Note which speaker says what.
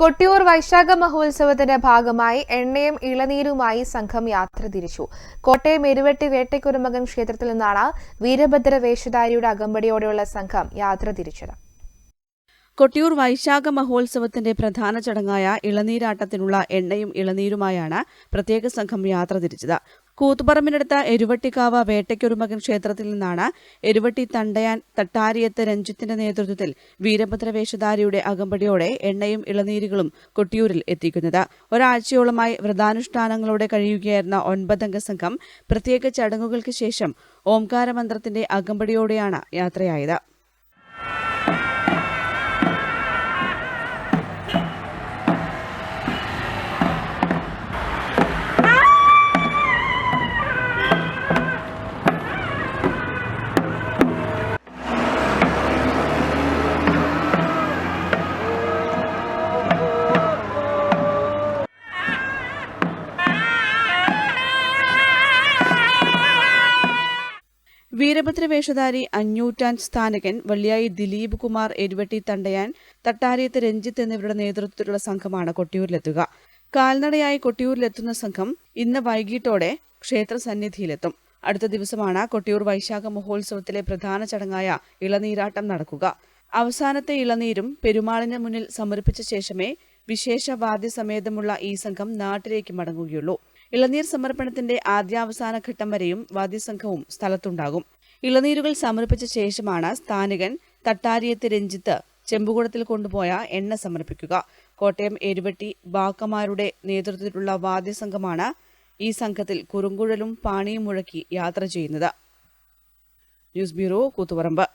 Speaker 1: കൊട്ടിയൂർ വൈശാഖ മഹോത്സവത്തിന്റെ ഭാഗമായി എണ്ണയും ഇളനീരുമായി സംഘം യാത്ര തിരിച്ചു. കോട്ടയം എരുവെട്ടി വേട്ടക്കുരുമകൻ ക്ഷേത്രത്തിൽ നിന്നാണ് വീരഭദ്ര വേഷധാരിയുടെ അകമ്പടിയോടെയുള്ള സംഘം യാത്ര തിരിച്ചത്.
Speaker 2: കൊട്ടിയൂർ വൈശാഖ മഹോത്സവത്തിന്റെ പ്രധാന ചടങ്ങായ ഇളനീരാട്ടത്തിനുള്ള എണ്ണയും ഇളനീരുമായാണ് പ്രത്യേക സംഘം യാത്ര തിരിച്ചത്. കൂത്തുപറമ്പിനടുത്ത എരുവട്ടിക്കാവ് വേട്ടയ്ക്കൊരുമകൻ ക്ഷേത്രത്തിൽ നിന്നാണ് എരുവട്ടി തണ്ടയാൻ തട്ടാരിയത്ത് രഞ്ജിത്തിന്റെ നേതൃത്വത്തിൽ വീരഭദ്ര വേഷധാരിയുടെ അകമ്പടിയോടെ എണ്ണയും ഇളനീരുകളും കൊട്ടിയൂരിൽ എത്തിക്കുന്നത്. ഒരാഴ്ചയോളമായി വ്രതാനുഷ്ഠാനങ്ങളോടെ കഴിയുകയായിരുന്ന ഒൻപതംഗ സംഘം പ്രത്യേക ചടങ്ങുകൾക്ക് ശേഷം ഓംകാരമന്ത്രത്തിന്റെ അകമ്പടിയോടെയാണ് യാത്രയായത്. വീരഭദ്ര വേഷധാരി അഞ്ഞൂറ്റാൻ സ്ഥാനകൻ വള്ളിയായി ദിലീപ് കുമാർ എരുവട്ടി തണ്ടയാൻ തട്ടാരിയത്ത് രഞ്ജിത്ത് എന്നിവരുടെ നേതൃത്വത്തിലുള്ള സംഘമാണ് കൊട്ടിയൂരിലെത്തുക. കാൽനടയായി കൊട്ടിയൂരിലെത്തുന്ന സംഘം ഇന്ന് വൈകിട്ടോടെ ക്ഷേത്ര സന്നിധിയിലെത്തും അടുത്ത ദിവസമാണ് കൊട്ടിയൂർ വൈശാഖ മഹോത്സവത്തിലെ പ്രധാന ചടങ്ങായ ഇളനീരാട്ടം നടക്കുക. അവസാനത്തെ ഇളനീരും പെരുമാളിന് മുന്നിൽ സമർപ്പിച്ച ശേഷമേ വിശേഷ വാദ്യസമേതമുള്ള ഈ സംഘം നാട്ടിലേക്ക് മടങ്ങുകയുള്ളൂ. ഇളനീർ സമർപ്പണത്തിന്റെ ആദ്യാവസാന ഘട്ടം വരെയും വാദ്യസംഘവും സ്ഥലത്തുണ്ടാകും. ഇളനീരുകൾ സമർപ്പിച്ച ശേഷമാണ് സ്ഥാനികൻ തട്ടാരിയത്ത് രഞ്ജിത്ത് ചെമ്പുകുടത്തിൽ കൊണ്ടുപോയ എണ്ണ സമർപ്പിക്കുക. കോട്ടയം എരുവട്ടി ബാക്കമാരുടെ നേതൃത്വത്തിലുള്ള വാദ്യസംഘമാണ് ഈ സംഘത്തിൽ കുറുങ്കുഴലും പാണിയും മുഴക്കി യാത്ര ചെയ്യുന്നത്. News bureau Kuthuparamba.